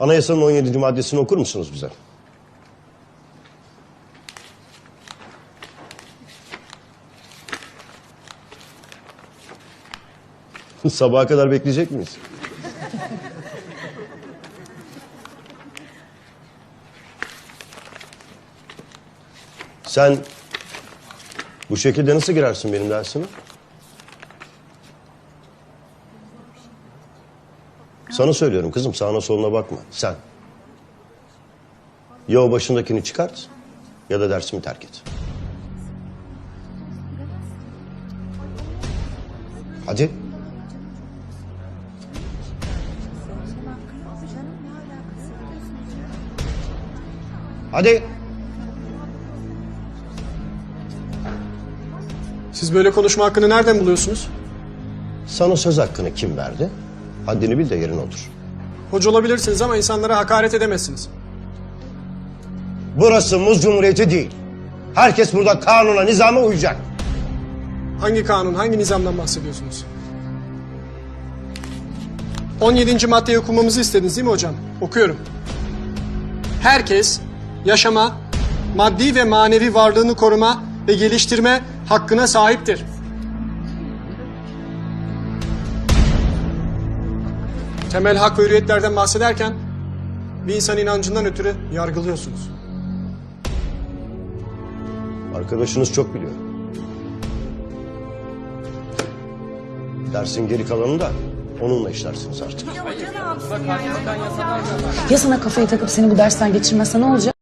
Anayasanın 17. maddesini okur musunuz bize? Sabaha kadar bekleyecek miyiz? Sen bu şekilde nasıl girersin benim dersime? Sana söylüyorum kızım sağına soluna bakma. Sen. Ya o başındakini çıkart ya da dersimi terk et. Hadi. Hadi. Siz böyle konuşma hakkını nereden buluyorsunuz? Sana söz hakkını kim verdi? Haddini bil de yerine otur. Hoca olabilirsiniz ama insanlara hakaret edemezsiniz. Burası Muz Cumhuriyeti değil. Herkes burada kanuna, nizama uyacak. Hangi kanun, hangi nizamdan bahsediyorsunuz? 17. maddeyi okumamızı istediniz değil mi hocam? Okuyorum. Herkes yaşama, maddi ve manevi varlığını koruma ve geliştirme hakkına sahiptir. Temel hak ve hürriyetlerden bahsederken bir insan inancından ötürü yargılıyorsunuz. Arkadaşınız çok biliyor. Dersin geri kalanını da onunla işlersiniz artık. Ya sana kafayı takıp seni bu dersten geçirmezse ne olacak?